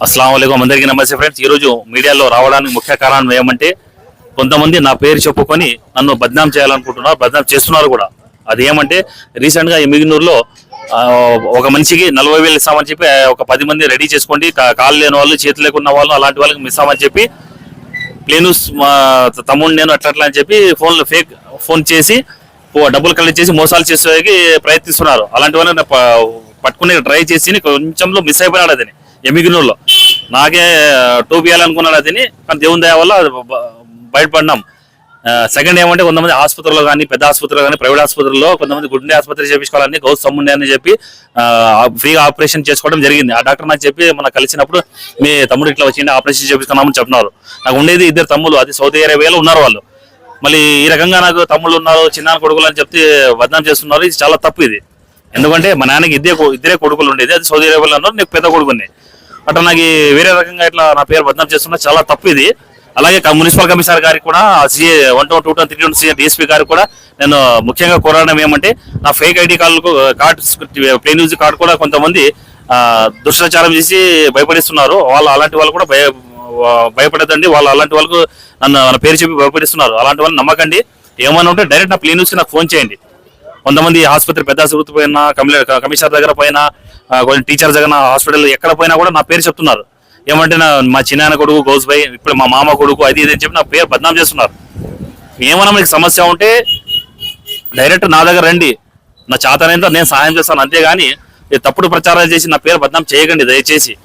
అస్సలం అందరికీ నమస్తే ఫ్రెండ్స్. ఈరోజు మీడియాలో రావడానికి ముఖ్య కారణం ఏమంటే కొంతమంది నా పేరు చెప్పుకొని నన్ను బద్నాం చేయాలనుకుంటున్నారు బద్నాం చేస్తున్నారు కూడా. అది ఏమంటే రీసెంట్గా ఈ మిగినూరులో ఒక మనిషికి నలభై వేలు ఇస్తామని చెప్పి ఒక పది మంది రెడీ చేసుకోండి కాళ్ళు లేని వాళ్ళు చేతులు లేకున్న వాళ్ళు అలాంటి వాళ్ళకి ఇస్తామని చెప్పి ప్లేనూస్ మా తమ్ముడు నేను అట్లా అట్లా అని చెప్పి ఫోన్లు ఫేక్ ఫోన్ చేసి డబ్బులు కలెక్ట్ చేసి మోసాలు చేసేకి ప్రయత్నిస్తున్నారు. అలాంటి వాళ్ళని పట్టుకునే ట్రై చేసి కొంచెంలో మిస్ అయిపోయినాడు అతని. ఎమిగినూరులో నాకే టోపీ వేయాలనుకున్నాడు అతని కానీ దేవుని దయ వల్ల బయటపడినాం. సెకండ్ ఏమంటే కొంతమంది ఆసుపత్రిలో కానీ పెద్ద ఆసుపత్రిలో కానీ ప్రైవేట్ ఆసుపత్రిలో కొంతమంది గుండె ఆసుపత్రి చేపించుకోవాలని గౌస్ తమ్ముండి అని చెప్పి ఫ్రీగా ఆపరేషన్ చేసుకోవడం జరిగింది. ఆ డాక్టర్ నాకు చెప్పి మన కలిసినప్పుడు మీ తమ్ముడు ఇట్లా వచ్చింది ఆపరేషన్ చేపించుకున్నామని చెప్పినారు. నాకు ఉండేది ఇద్దరు తమ్ముళ్ళు అది సౌదీ అరేబియాలో ఉన్నారు వాళ్ళు. మళ్ళీ ఈ రకంగా నాకు తమ్ముళ్ళు ఉన్నారు చిన్న కొడుకులు అని చెప్తే బద్నాం చేస్తున్నారు. ఇది చాలా తప్పు ఇది. ఎందుకంటే మా నాన్నకి ఇద్దరే ఇద్దరే కొడుకులు ఉండేది. అది సౌదీ అరేబియాలో ఉన్నారు నీకు పెద్ద కొడుకుని. అట్లా నాకు ఈ వేరే రకంగా ఇట్లా నా పేరు బద్నాం చేస్తున్నా. చాలా తప్పు ఇది. అలాగే మున్సిపల్ కమిషనర్ గారికి కూడా CA one two two two three two DSP గారికి కూడా నేను ముఖ్యంగా కోరడం ఏమంటే నా ఫేక్ ఐడి కార్డులకు కార్డ్ ప్లేన్ యూజ్ కార్డు కూడా కొంతమంది ఆ, చేసి భయపడిస్తున్నారు. వాళ్ళు అలాంటి వాళ్ళు కూడా భయ భయపడదండి వాళ్ళు అలాంటి వాళ్ళకు నన్ను నా పేరు చెప్పి భయపడిస్తున్నారు. అలాంటి వాళ్ళు నమ్మకండి. ఏమైనా ఉంటే డైరెక్ట్ నా ప్లేన్ న్యూస్ నాకు ఫోన్ చేయండి. కొంతమంది ఆసుపత్రి పెద్ద ఆసుపత్రి పోయినా కమిల- కమిషనర్ దగ్గర పోయినా కొన్ని టీచర్ దగ్గర హాస్పిటల్ ఎక్కడ పోయినా కూడా నా పేరు చెప్తున్నారు. ఏమంటే నా మా చిన్నాయన కొడుకు గౌజ్భాయ్ ఇప్పుడు మా మామ కొడుకు అది ఇది అని చెప్పి నా పేరు బద్నాం చేస్తున్నారు. ఏమన్నా మీకు సమస్య ఉంటే డైరెక్ట్ నా దగ్గర రండి. నా చేతనైందో నేను సహాయం చేస్తాను. అంతేగాని తప్పుడు ప్రచారాలు చేసి నా పేరు బద్నాం చేయకండి దయచేసి.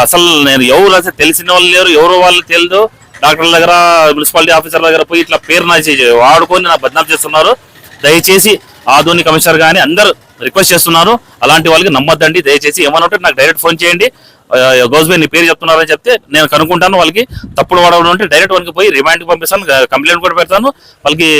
అసలు నేను ఎవరు అసలు తెలిసిన వాళ్ళు లేరు ఎవరు వాళ్ళు తెలియదు. డాక్టర్ల దగ్గర మున్సిపాలిటీ ఆఫీసర్ల దగ్గర పోయి ఇట్లా పేరు నా చేసి వాడుకొని నా బద్నాం చేస్తున్నారు. దయచేసి ఆధునిక కమిషనర్ కానీ అందరూ రిక్వెస్ట్ చేస్తున్నారు. అలాంటి వాళ్ళకి నమ్మద్దండి. దయచేసి ఏమన్నా ఉంటే నాకు డైరెక్ట్ ఫోన్ చేయండి. గౌజ్బే నీ పేరు చెప్తున్నారని చెప్తే నేను కనుక్కుంటాను వాళ్ళకి. తప్పుడు వాడవడం ఉంటే డైరెక్ట్ వాళ్ళకి పోయి రిమాండ్కి పంపిస్తాను. కంప్లైంట్ కూడా పెడతాను. వాళ్ళకి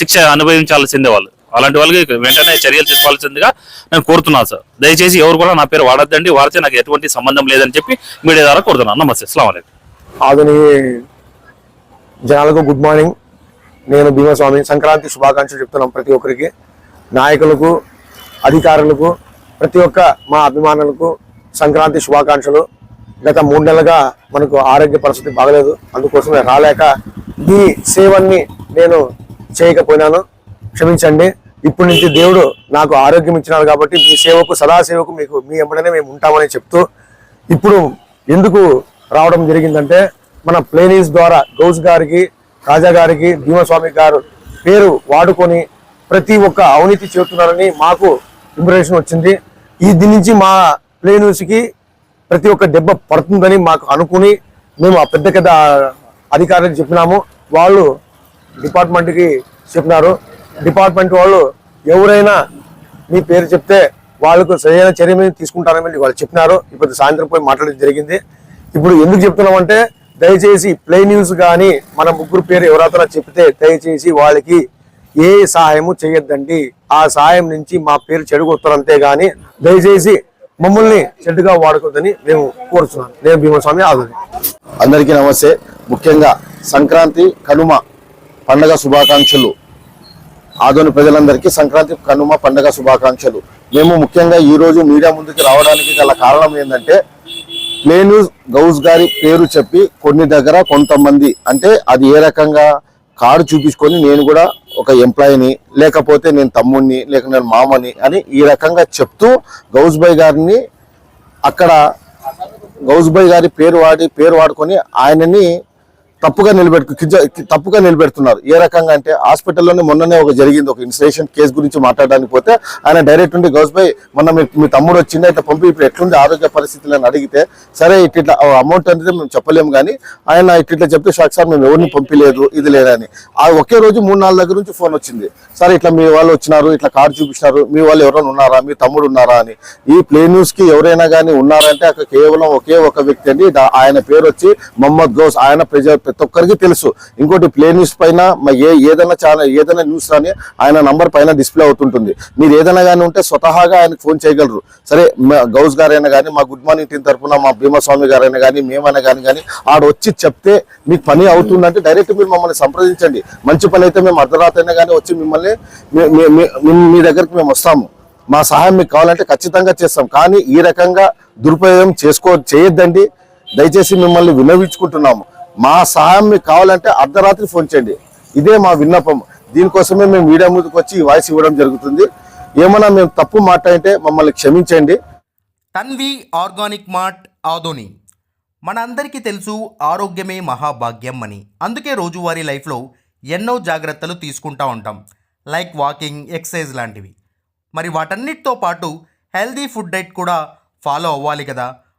శిక్ష అనుభవించాల్సిందే వాళ్ళు. అలాంటి వాళ్ళకి వెంటనే చర్యలు తీసుకోవాల్సిందిగా నేను కోరుతున్నాను సార్. దయచేసి ఎవరు కూడా నా పేరు వాడొద్దండి. వాడితే నాకు ఎటువంటి సంబంధం లేదని చెప్పి మీడియా ద్వారా కోరుతున్నాను. నమస్తే. అస్సలం అయికం ఆధుని జనాలకు గుడ్ మార్నింగ్. నేను భీమస్వామి సంక్రాంతి శుభాకాంక్షలు చెప్తున్నాం ప్రతి ఒక్కరికి. నాయకులకు అధికారులకు ప్రతి ఒక్క మా అభిమానులకు సంక్రాంతి శుభాకాంక్షలు. గత మూడు నెలలుగా మనకు ఆరోగ్య పరిస్థితి బాగలేదు. అందుకోసమే రాలేక ఈ సేవన్ని నేను చేయకపోయినాను. క్షమించండి. ఇప్పటి నుంచి దేవుడు నాకు ఆరోగ్యం ఇచ్చినాడు కాబట్టి మీ సేవకు సదా సేవకు మీకు మీ ఎంబడనే మేము ఉంటామని చెప్తూ ఇప్పుడు ఎందుకు రావడం జరిగిందంటే మన ప్లేనీస్ ద్వారా గౌస్ గారికి రాజా గారికి భీమస్వామి గారు పేరు వాడుకొని ప్రతి ఒక్క అవినీతి చేస్తున్నారని మాకు ఇంప్రెషన్ వచ్చింది. ఈ దీని నుంచి మా ప్లేనూస్కి ప్రతి ఒక్క దెబ్బ పడుతుందని మాకు అనుకుని మేము ఆ పెద్ద పెద్ద అధికారులకు చెప్పినాము. వాళ్ళు డిపార్ట్మెంట్కి చెప్పినారు. డిపార్ట్మెంట్ వాళ్ళు ఎవరైనా మీ పేరు చెప్తే వాళ్ళకు సరైన చర్య మీద తీసుకుంటారని వాళ్ళు చెప్పినారు. ఇప్పుడు సాయంత్రం పోయి మాట్లాడడం జరిగింది. ఇప్పుడు ఎందుకు చెప్తున్నామంటే దయచేసి ప్లే న్యూస్ కానీ మన ముగ్గురు పేరు ఎవరైనా చెప్తే దయచేసి వాళ్ళకి ఏ సహాయము చేయొద్దండి. ఆ సహాయం నుంచి మా పేరు చెడుగొత్తారు అంతేగాని దయచేసి మమ్మల్ని చెడుగా వాడుకోవద్దని మేము కోరుతున్నాం నేను భీమస్వామి ఆదరి అందరికీ నమస్తే. ముఖ్యంగా సంక్రాంతి కనుమ పండగ శుభాకాంక్షలు. ఆదోని ప్రజలందరికీ సంక్రాంతి కనుమ పండగ శుభాకాంక్షలు. మేము ముఖ్యంగా ఈరోజు మీడియా ముందుకు రావడానికి గల కారణం ఏంటంటే ప్లేను గౌస్ గారి పేరు చెప్పి కొన్ని దగ్గర కొంతమంది అంటే అది ఏ రకంగా కార్డు చూపించుకొని నేను కూడా ఒక ఎంప్లాయీని లేకపోతే నేను తమ్ముడిని లేక నేను మామని అని ఈ రకంగా చెప్తూ గౌస్బాయ్ గారిని అక్కడ గౌజ్బాయ్ గారి పేరు వాడి పేరు వాడుకొని ఆయనని తప్పుగా నిలబెట్టు తప్పుగా నిలబెడుతున్నారు. ఏ రకంగా అంటే హాస్పిటల్లోనే మొన్ననే ఒక జరిగింది ఒక ఇన్సిడేషన్ కేసు గురించి మాట్లాడడానికి పోతే ఆయన డైరెక్ట్ ఉండి గౌజ్బాయ్ మొన్న మీ మీ తమ్ముడు వచ్చింది అయితే పంపి ఇప్పుడు ఎట్లుంది ఆరోగ్య పరిస్థితులు అని అడిగితే సరే ఇట్లా అమౌంట్ అనేది మేము చెప్పలేము కానీ ఆయన ఇట్లా చెప్తే షాక్ సార్ మేము ఎవరిని పంపిలేదు ఇది లేదని ఆ ఒకే రోజు మూడు నాలుగు దగ్గర నుంచి ఫోన్ వచ్చింది. సరే ఇట్లా మీ వాళ్ళు వచ్చినారు ఇట్లా కార్డు చూపించినారు మీ వాళ్ళు ఎవరైనా ఉన్నారా మీ తమ్ముడు ఉన్నారా అని. ఈ ప్లే న్యూస్కి ఎవరైనా కానీ ఉన్నారంటే అక్కడ కేవలం ఒకే ఒక వ్యక్తి అండి ఆయన పేరు వచ్చి మొహమ్మద్ గౌస్ ఆయన ప్రజా ప్రతి ఒక్కరికి తెలుసు. ఇంకోటి ప్లే న్యూస్ పైన ఏ ఏదైనా ఛానల్ ఏదైనా న్యూస్ కానీ ఆయన నంబర్ పైన డిస్ప్లే అవుతుంటుంది. మీరు ఏదైనా కానీ ఉంటే స్వతహాగా ఆయనకు ఫోన్ చేయగలరు. సరే మ- గౌస్ గారైనా కానీ మా గుడ్ మార్నింగ్ టీం తరఫున మా భీమస్వామి గారైనా కానీ మేమైనా కానీ కానీ ఆడ వచ్చి చెప్తే మీకు పని అవుతుందంటే డైరెక్ట్ మీరు మమ్మల్ని సంప్రదించండి. మంచి పని అయితే మేము అర్ధరాత్రైనా అయినా కానీ వచ్చి మిమ్మల్ని మీ- దగ్గరికి మేము వస్తాము. మా సహాయం మీకు కావాలంటే ఖచ్చితంగా చేస్తాం. కానీ ఈ రకంగా దురుపయోగం చేసుకో చేయొద్దండి. దయచేసి మిమ్మల్ని వినవించుకుంటున్నాము మా సహాయం మీకు కావాలంటే అర్ధరాత్రి ఫోన్ చేయండి. ఇదే మా విన్నపం. దీనికోసమే మేము మీడియా ముందుకు వచ్చి ఈ వాయిస్ ఇవ్వడం జరుగుతుంది. ఏమన్నా మేము తప్పు మాట్లాడితే మమ్మల్ని క్షమించండి. Tanvi organic mart Adoni. మనందరికీ తెలుసు ఆరోగ్యమే మహాభాగ్యం అని. అందుకే రోజువారీ లైఫ్లో ఎన్నో జాగ్రత్తలు తీసుకుంటా ఉంటాం. లైక్ వాకింగ్ ఎక్సర్సైజ్ లాంటివి. మరి వాటన్నిటితో పాటు హెల్దీ ఫుడ్ డైట్ కూడా ఫాలో అవ్వాలి కదా.